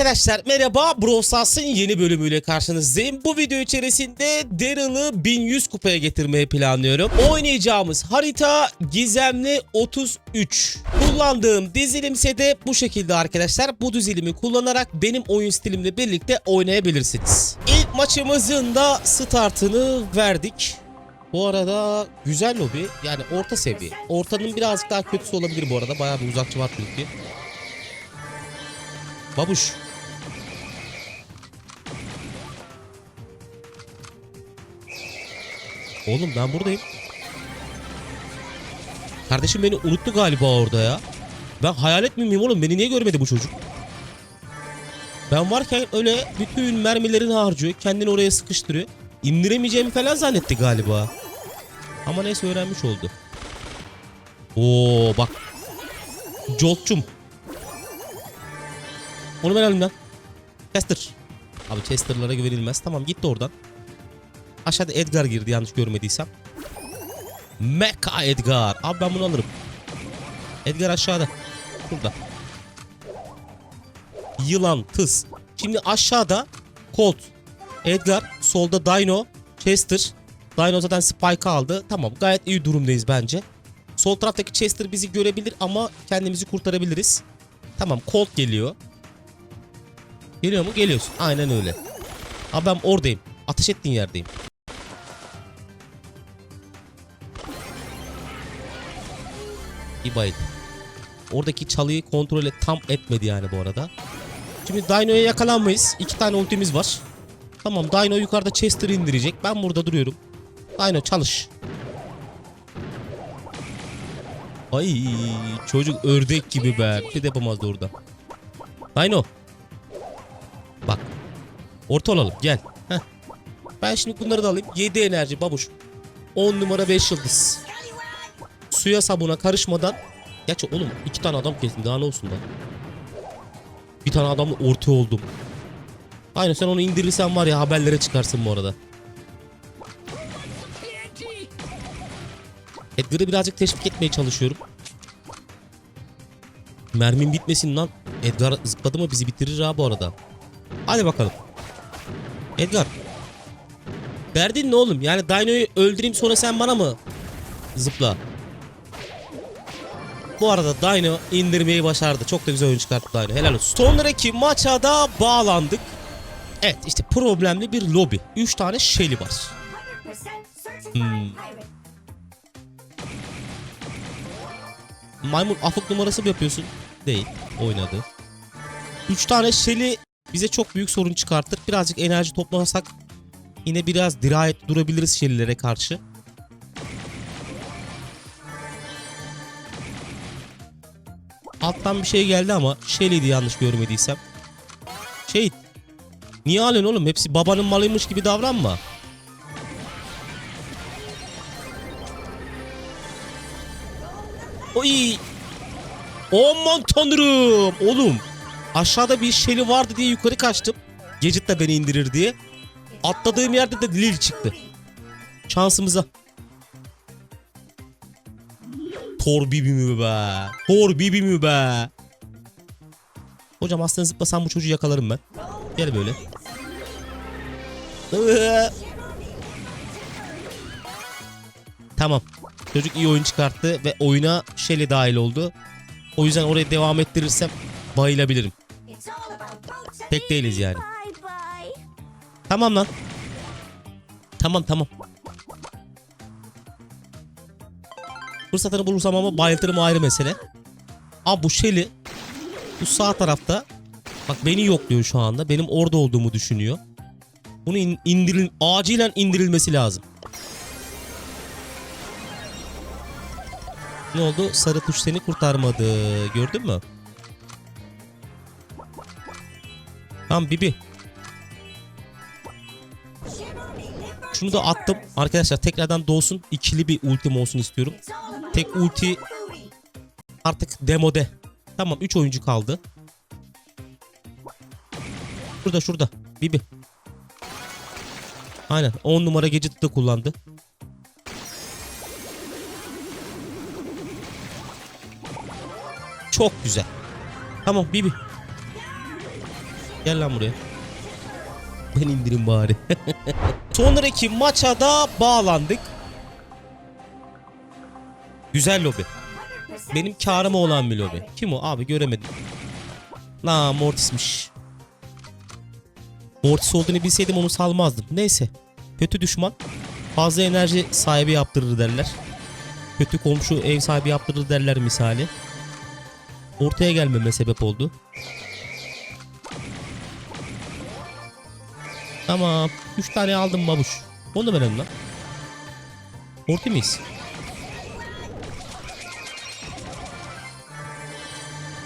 Arkadaşlar merhaba Brawl yeni bölümüyle karşınızdayım. Bu video içerisinde Daryl'ı 1100 kupaya getirmeyi planlıyorum. Oynayacağımız harita Gizemli 33. Kullandığım dizilimse de bu şekilde arkadaşlar. Bu dizilimi kullanarak benim oyun stilimle birlikte oynayabilirsiniz. İlk maçımızın da startını verdik. Bu arada güzel lobi yani orta seviye. Ortanın birazcık daha kötüsü olabilir bu arada. Bayağı bir uzakçı var çünkü. Babuş. Oğlum ben buradayım. Kardeşim beni unuttu galiba orada ya. Ben hayalet miyim oğlum? Beni niye görmedi bu çocuk? Ben varken öyle bütün mermilerini harcıyor. Kendini oraya sıkıştırıyor. İndiremeyeceğimi falan zannetti galiba. Ama neyse öğrenmiş oldu. Oo bak. Joltçum. Onu ben alayım lan. Chester. Abi Chester'lara güvenilmez. Tamam gitti oradan. Aşağıda Edgar girdi yanlış görmediysem. Mecha Edgar. Abi ben bunu alırım. Edgar aşağıda. Burada. Yılan, tıs. Şimdi aşağıda Colt, Edgar, solda Dino, Chester. Dino zaten Spike aldı. Tamam gayet iyi durumdayız bence. Sol taraftaki Chester bizi görebilir ama kendimizi kurtarabiliriz. Tamam Colt geliyor. Geliyor mu? Geliyorsun. Aynen öyle. Abi ben oradayım. Ateş ettiğin yerdeyim. Bayıldı. Oradaki çalıyı kontrol et, tam etmedi yani bu arada. Şimdi Dino'ya yakalanmayız. İki tane ultimiz var. Tamam Dino yukarıda Chester'ı indirecek. Ben burada duruyorum. Dino çalış. Ay çocuk ördek gibi be. Bir şey de yapamazdı orada. Dino. Bak. Orta olalım gel. Heh. Ben şimdi bunları da alayım. 7 enerji babuş. 10 numara 5 yıldız. Suya sabuna karışmadan. Gerçi oğlum iki tane adam kestim daha ne olsun lan. Bir tane adamla orta oldum. Aynen sen onu indirirsen var ya haberlere çıkarsın bu arada. Edgar'ı birazcık teşvik etmeye çalışıyorum. Mermim bitmesin lan. Edgar zıpladı mı bizi bitirir ha bu arada. Hadi bakalım. Edgar. Derdin ne oğlum? Yani Dino'yu öldüreyim sonra sen bana mı zıpla? Bu arada Dino indirmeyi başardı. Çok da güzel oyun çıkarttı Dino. Helal olsun. Sonraki maça da bağlandık. Evet işte problemli bir lobi. 3 tane Shelly var. Hmm. Maymun afık numarası mı yapıyorsun? Değil. Oynadı. 3 tane Shelly bize çok büyük sorun çıkartır. Birazcık enerji toplamasak yine biraz dirayet durabiliriz Shelly'lere karşı. Alttan bir şey geldi ama Shelly'di yanlış görmediysem. Şey Niye alıyorsun oğlum? Hepsi babanın malıymış gibi davranma. Oy! Aman tanrım! Oğlum aşağıda bir şeli vardı diye yukarı kaçtım. Gadget de beni indirir diye. Atladığım yerde de Lil çıktı. Şansımıza. Thor Bibi mi be? Thor Bibi mi be? Hocam aslında zıplasam bu çocuğu yakalarım ben. Gel böyle. Tamam. Çocuk iyi oyun çıkarttı ve oyuna Shelly dahil oldu. O yüzden oraya devam ettirirsem bayılabilirim. Tek değiliz yani. Tamam lan. Tamam tamam. Fırsatını bulursam ama bayıltırım ayrı mesele. Abi bu Shelly bu sağ tarafta bak beni yokluyor şu anda. Benim orada olduğumu düşünüyor. Bunu in, indiril acilen indirilmesi lazım. Ne oldu? Sarı tuş seni kurtarmadı. Gördün mü? Tamam Bibi. Şunu da attım. Arkadaşlar tekrardan doğsun. İkili bir ultim olsun istiyorum. Tek ulti artık demode. Tamam 3 oyuncu kaldı. Şurada şurada. Bibi. Aynen 10 numara gadget'ı da kullandı. Çok güzel. Tamam Bibi. Gel lan buraya. Ben indirim bari. Sonraki maça da bağlandık. Güzel lobi. Benim karıma olan bir lobi. Kim o? Abi göremedim. La Mortis'miş. Mortis olduğunu bilseydim onu salmazdım. Neyse. Kötü düşman fazla enerji sahibi yaptırır derler. Kötü komşu ev sahibi yaptırır derler misali. Ortaya gelmeme sebep oldu. Tamam. 3 tane aldım babuş. Onu da verelim lan. Orta mıyız?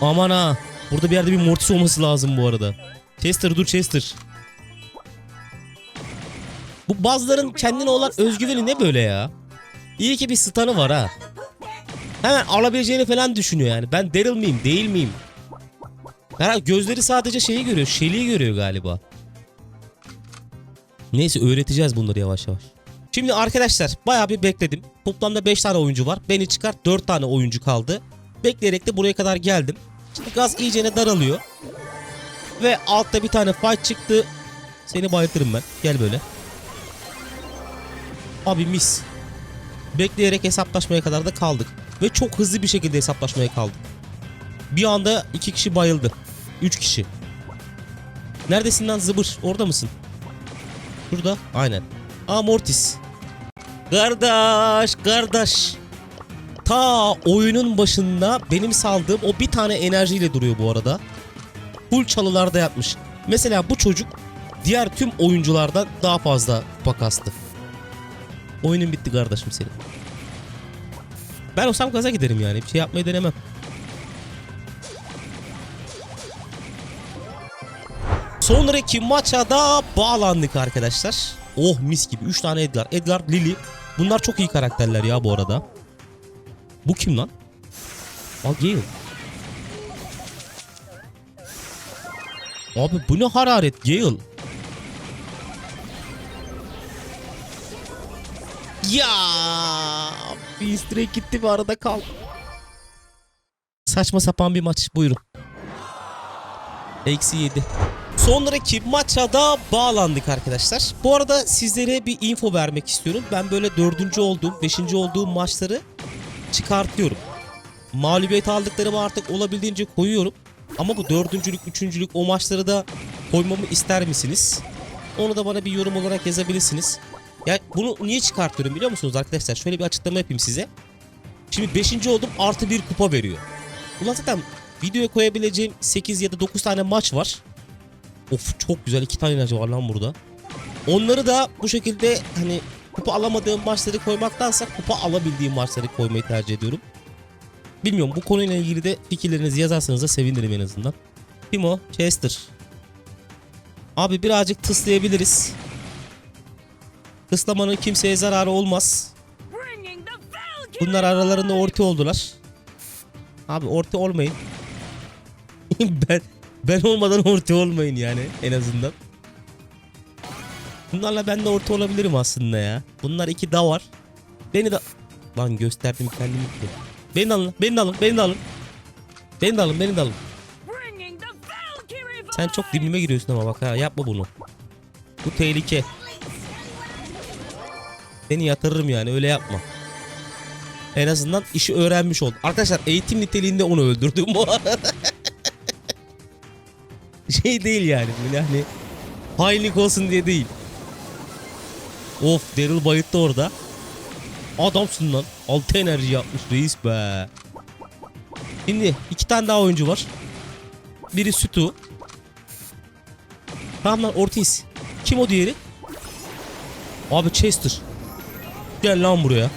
Aman ha. Burada bir yerde bir mortis olması lazım bu arada. Chester dur Chester. Bu bazıların kendine olan özgüveni ne böyle ya? İyi ki bir stun'ı var ha. Hemen alabileceğini falan düşünüyor yani. Ben Daryl miyim değil miyim? Herhalde gözleri sadece şeyi görüyor. Shelly'i görüyor galiba. Neyse öğreteceğiz bunları yavaş yavaş. Şimdi arkadaşlar bayağı bir bekledim. Toplamda 5 tane oyuncu var. Beni çıkart 4 tane oyuncu kaldı. Bekleyerek de buraya kadar geldim. Şimdi gaz iyicene daralıyor. Ve altta bir tane fight çıktı. Seni bayıltırım ben. Gel böyle. Abi mis. Bekleyerek hesaplaşmaya kadar da kaldık. Ve çok hızlı bir şekilde hesaplaşmaya kaldık. Bir anda iki kişi bayıldı. Üç kişi. Neredesin lan zıbır? Orada mısın? Şurada. Aynen. Aa Mortis. Kardeş, kardeş. Ta oyunun başında benim saldığım o bir tane enerjiyle duruyor bu arada. Full çalılarda yatmış. Mesela bu çocuk diğer tüm oyunculardan daha fazla kupa kastı. Oyunun bitti kardeşim senin. Ben olsam gaza giderim yani. Bir şey yapmayı denemem. Sonraki maça bağlandık arkadaşlar. Oh mis gibi. 3 tane Edgar. Edgar, Lily. Bunlar çok iyi karakterler ya bu arada. Bu kim lan? Aa Gale. Abi bu ne hararet Gale. Ya bir egg gitti bir arada kal. Saçma sapan bir maç buyurun. Eksi 7. Sonraki maça da bağlandık arkadaşlar. Bu arada sizlere bir info vermek istiyorum. Ben böyle dördüncü olduğum, beşinci olduğum maçları çıkartıyorum. Mağlubiyet aldıklarımı artık olabildiğince koyuyorum. Ama bu dördüncülük, üçüncülük o maçları da koymamı ister misiniz? Onu da bana bir yorum olarak yazabilirsiniz. Ya bunu niye çıkartıyorum biliyor musunuz arkadaşlar? Şöyle bir açıklama yapayım size. Şimdi 5. oldum artı bir kupa veriyor. Ulan zaten videoya koyabileceğim 8 ya da 9 tane maç var. Of çok güzel iki tane enerji var lan burada. Onları da bu şekilde hani kupa alamadığım maçları koymaktansa kupa alabildiğim maçları koymayı tercih ediyorum. Bilmiyorum bu konuyla ilgili de fikirlerinizi yazarsanız da sevinirim en azından. Timo, Chester. Abi birazcık tıslayabiliriz. Tıslamanın kimseye zararı olmaz. Bunlar aralarında orta oldular. Abi orta olmayın. ben ben olmadan orta olmayın yani en azından. Bunlarla ben de orta olabilirim aslında ya. Bunlar iki da var. Beni de lan gösterdim kendimi. Beni de alın, beni de alın, beni de alın. Beni de alın, beni de alın. Sen çok dibime giriyorsun ama bak ha yapma bunu. Bu tehlike. Seni yatırırım yani öyle yapma. En azından işi öğrenmiş oldum. Arkadaşlar eğitim niteliğinde onu öldürdüm bu arada. şey değil yani böyle hani hainlik olsun diye değil. Of Daryl bayıttı orada. Adamsın lan. 6 enerji yapmış reis be. Şimdi iki tane daha oyuncu var. Biri Sütu. Tamam lan Ortiz. Kim o diğeri? Abi Chester. Gel lan buraya.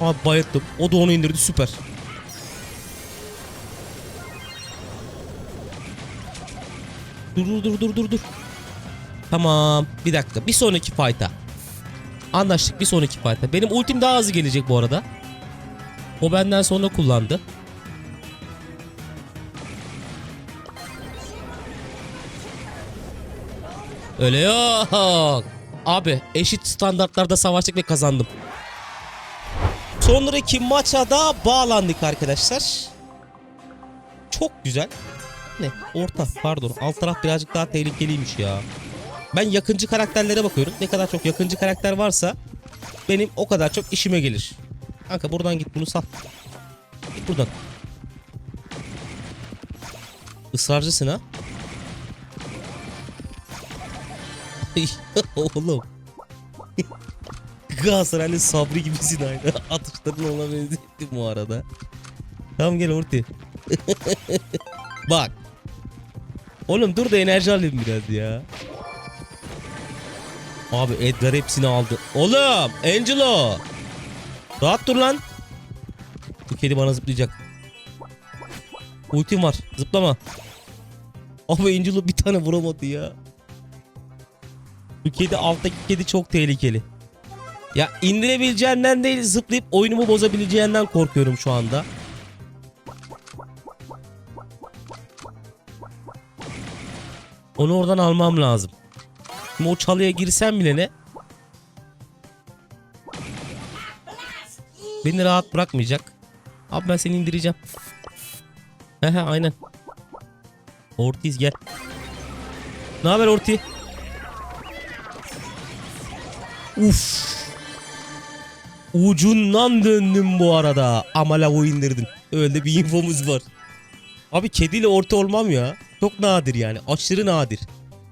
Abi bayılttım. O da onu indirdi süper. Dur dur dur dur dur dur. Tamam. Bir dakika. Bir sonraki fight'a. Anlaştık bir sonraki fight'a. Benim ultim daha hızlı gelecek bu arada. O benden sonra kullandı. Öyle yok. Abi eşit standartlarda savaştık ve kazandım. Sonraki maça da bağlandık arkadaşlar. Çok güzel. Ne? Orta. Pardon. Alt taraf birazcık daha tehlikeliymiş ya. Ben yakıncı karakterlere bakıyorum. Ne kadar çok yakıncı karakter varsa benim o kadar çok işime gelir. Kanka buradan git bunu sal. Git buradan. Israrcısın ha. Oğlum. Galatasaraylı Sabri gibisin aynı. Atışların ona benzettim bu arada. Tamam gel Orti. Bak. Oğlum dur da enerji alayım biraz ya. Abi Edgar hepsini aldı. Oğlum Angelo. Rahat dur lan. Bu kedi bana zıplayacak. Ultim var. Zıplama. Abi Angelo bir tane vuramadı ya. Bu kedi alttaki kedi çok tehlikeli. Ya indirebileceğinden değil zıplayıp oyunumu bozabileceğinden korkuyorum şu anda. Onu oradan almam lazım. Şimdi o çalıya girsem bile ne? Beni rahat bırakmayacak. Abi ben seni indireceğim. Hehe aynen. Ortiz gel. Ne haber Orti? Uf. Ucundan döndüm bu arada. Ama lavu indirdin. Öyle bir infomuz var. Abi kediyle orta olmam ya. Çok nadir yani. Aşırı nadir.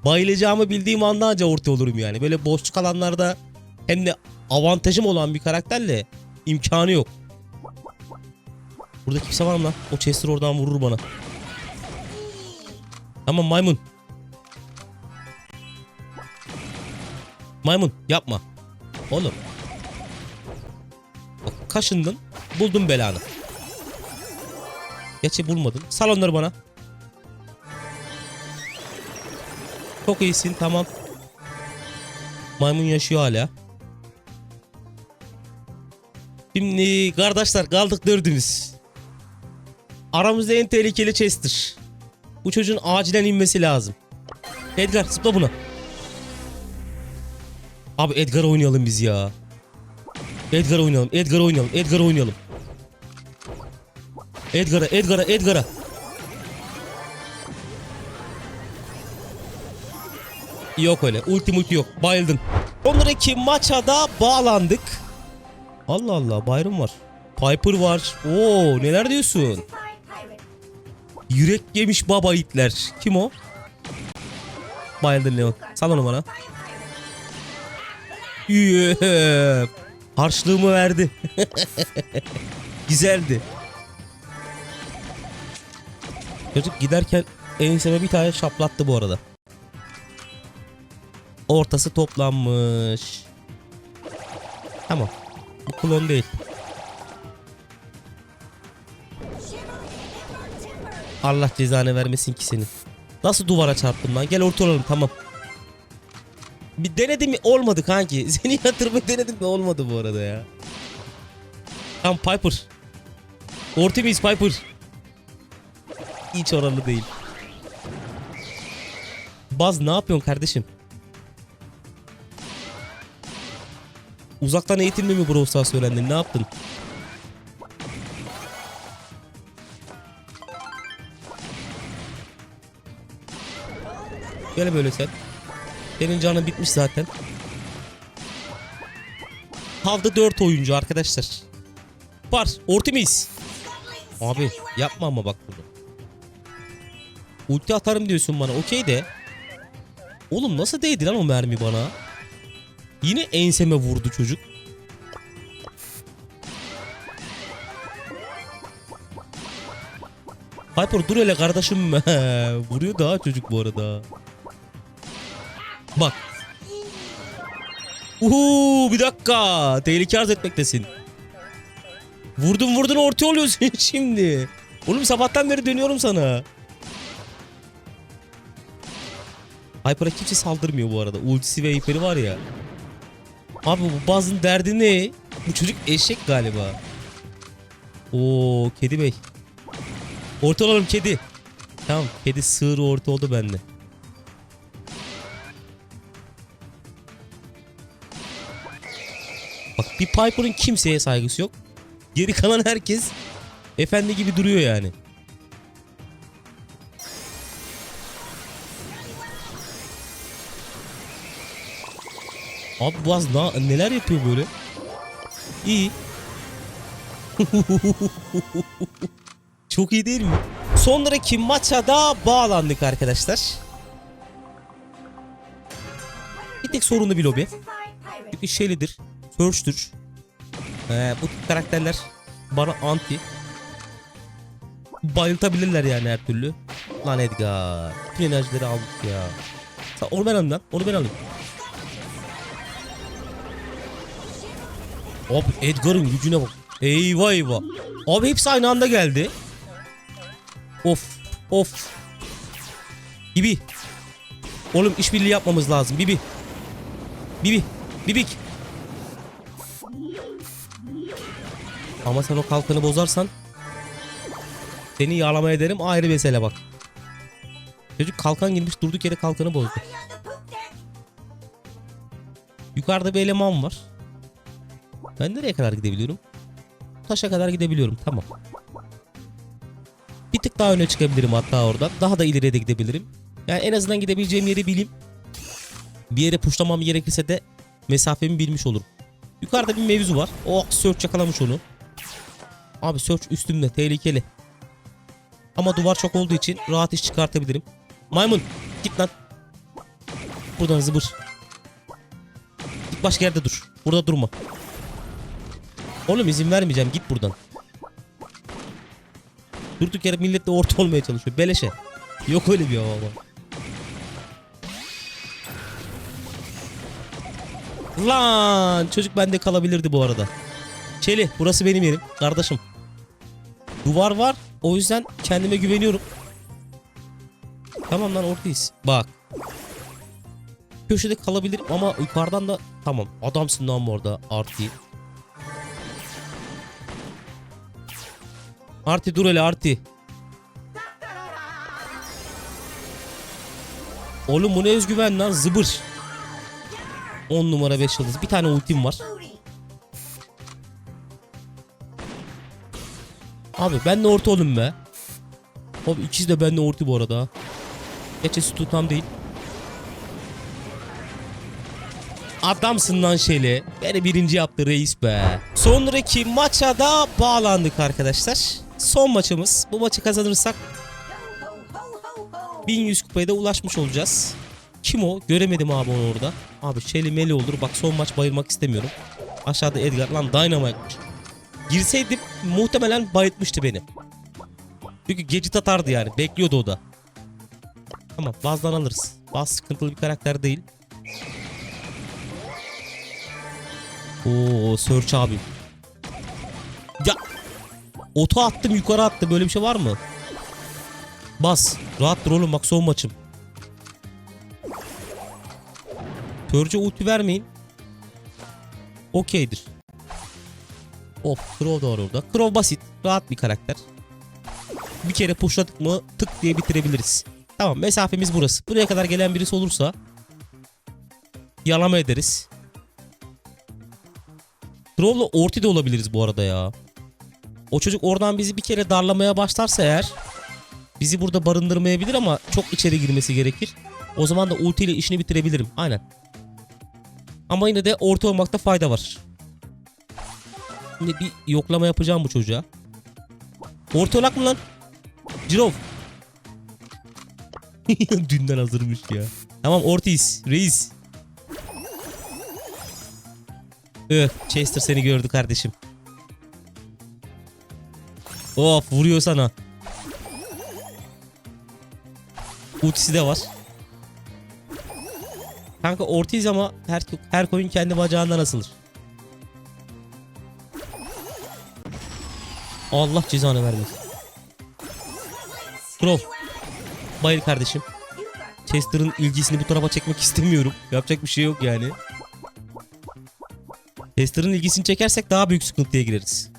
Bayılacağımı bildiğim anda anca orta olurum yani. Böyle boşluk alanlarda hem de avantajım olan bir karakterle imkanı yok. Burada kimse var mı lan? O Chester oradan vurur bana. Tamam maymun. Maymun yapma. Oğlum. Bak kaşındın. Buldum belanı. Gerçi bulmadım. Sal onları bana. Çok iyisin tamam. Maymun yaşıyor hala. Şimdi kardeşler kaldık dördümüz. Aramızda en tehlikeli Chester. Bu çocuğun acilen inmesi lazım. Edgar zıpla buna. Abi Edgar oynayalım biz ya. Edgar oynayalım, Edgar oynayalım, Edgar oynayalım. Edgar'a, Edgar'a, Edgar'a. Yok öyle. Ulti yok. Bayıldın. Sonraki maça da bağlandık. Allah Allah Byron var. Piper var. Oo neler diyorsun? Yürek yemiş baba itler. Kim o? Bayıldın Leon. Sal onu bana. Yep. Harçlığımı verdi. Güzeldi. Çocuk giderken enseme bir tane şaplattı bu arada. Ortası toplanmış. Tamam. Bu klon değil. Allah cezanı vermesin ki seni. Nasıl duvara çarptım lan? Gel orta olalım tamam. Bir denedim mi? Olmadı kanki. Seni yatırmayı denedim mi? Olmadı bu arada ya. Tamam Piper. Orta mıyız Piper? Hiç oralı değil. Baz ne yapıyorsun kardeşim? Uzaktan eğitimle mi Brawl Stars öğrendin? Ne yaptın? Gel böyle sen. Senin canın bitmiş zaten. Havda 4 oyuncu arkadaşlar. Var. Orta mıyız? Abi yapma ama bak bunu. Ulti atarım diyorsun bana. Okey de. Oğlum nasıl değdi lan o mermi bana? Yine enseme vurdu çocuk. Piper dur hele kardeşim. Vuruyor daha çocuk bu arada. Bak. Uhu bir dakika. Tehlike arz etmektesin. Vurdun vurdun orta oluyorsun şimdi. Oğlum sabahtan beri dönüyorum sana. Hyper'a kimse saldırmıyor bu arada. Ultisi ve hiperi var ya. Abi bu bazın derdi ne? Bu çocuk eşek galiba. Oo kedi bey. Orta olalım kedi. Tamam kedi sığır orta oldu bende. Bak bir Piper'ın kimseye saygısı yok. Geri kalan herkes efendi gibi duruyor yani. Abi Boğaz na- neler yapıyor böyle? İyi. Çok iyi değil mi? Sonraki maça da bağlandık arkadaşlar. Bir tek sorunlu bir lobi. Çünkü Shelly'dir, Surge'dür. Ee, bu karakterler bana anti. Bayıltabilirler yani her türlü. Lan Edgar. Bütün enerjileri aldık ya. Onu ben alayım lan. Onu ben alayım. Abi Edgar'ın gücüne bak. Eyvah eyvah. Abi hepsi aynı anda geldi. Of. Of. Bibi. Oğlum işbirliği yapmamız lazım. Bibi. Bibi. Bibik. Ama sen o kalkanı bozarsan seni yağlama ederim ayrı mesele bak. Çocuk kalkan girmiş durduk yere kalkanı bozdu. Yukarıda bir eleman var. Ben nereye kadar gidebiliyorum? Taşa kadar gidebiliyorum tamam. Bir tık daha öne çıkabilirim hatta oradan. Daha da ileriye de gidebilirim. Yani en azından gidebileceğim yeri bileyim. Bir yere puşlamam gerekirse de mesafemi bilmiş olurum. Yukarıda bir mevzu var. Oh search yakalamış onu. Abi search üstümde tehlikeli. Ama duvar çok olduğu için rahat iş çıkartabilirim. Maymun git lan. Buradan zıbır. Git başka yerde dur. Burada durma. Oğlum izin vermeyeceğim git buradan. Durduk yere milletle orta olmaya çalışıyor. Beleşe. Yok öyle bir hava. Lan çocuk bende kalabilirdi bu arada. Çeli burası benim yerim kardeşim. Duvar var o yüzden kendime güveniyorum. Tamam lan oradayız. Bak. Köşede kalabilirim ama yukarıdan da tamam. Adamsın lan bu arada. Arti dur hele Arti. Oğlum bu ne özgüven lan zıbır. 10 numara 5 yıldız. Bir tane ultim var. Abi ben de orta oğlum be. Abi ikisi de benle orta bu arada. Geçesi tutam değil. Adamsın lan Şeli. Beni birinci yaptı reis be. Sonraki maça da bağlandık arkadaşlar. Son maçımız. Bu maçı kazanırsak 1100 kupaya da ulaşmış olacağız. Kim o? Göremedim abi onu orada. Abi Shelly Meli olur. Bak son maç bayılmak istemiyorum. Aşağıda Edgar. Lan Dynamite'mış. Girseydim muhtemelen bayıltmıştı beni. Çünkü gadget atardı yani. Bekliyordu o da. Tamam bazdan alırız. Baz sıkıntılı bir karakter değil. Oo Search abi. Ya Oto attım yukarı attı böyle bir şey var mı? Bas. Rahat dur oğlum bak son maçım. Törce ulti vermeyin. Okeydir. Of Crow da var orada. Crow basit. Rahat bir karakter. Bir kere pushladık mı tık diye bitirebiliriz. Tamam mesafemiz burası. Buraya kadar gelen birisi olursa yalama ederiz. Crow'la orti de olabiliriz bu arada ya. O çocuk oradan bizi bir kere darlamaya başlarsa eğer bizi burada barındırmayabilir ama çok içeri girmesi gerekir. O zaman da ulti ile işini bitirebilirim. Aynen. Ama yine de orta olmakta fayda var. Şimdi bir yoklama yapacağım bu çocuğa. Orta olak mı lan? Cirov. Dünden hazırmış ya. Tamam Ortiz. Reis. Öh Chester seni gördü kardeşim. Of vuruyor sana. Ultisi de var. Kanka Ortiz ama her, her koyun kendi bacağından asılır. Allah cezanı vermesin. Crow. Bayır kardeşim. Chester'ın ilgisini bu tarafa çekmek istemiyorum. Yapacak bir şey yok yani. Chester'ın ilgisini çekersek daha büyük sıkıntıya gireriz.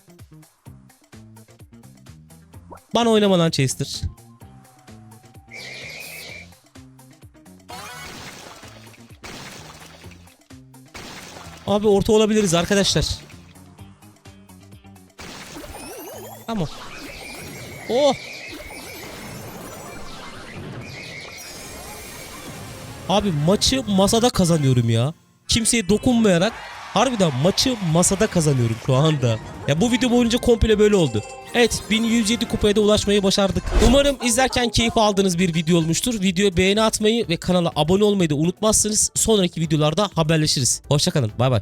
Bana oynama lan Chester. Abi orta olabiliriz arkadaşlar. Tamam. Oh. Abi maçı masada kazanıyorum ya. Kim kimseye dokunmayarak harbiden maçı masada kazanıyorum şu anda. Ya bu video boyunca komple böyle oldu. Evet 1107 kupaya da ulaşmayı başardık. Umarım izlerken keyif aldığınız bir video olmuştur. Videoya beğeni atmayı ve kanala abone olmayı da unutmazsınız. Sonraki videolarda haberleşiriz. Hoşçakalın. Bay bay.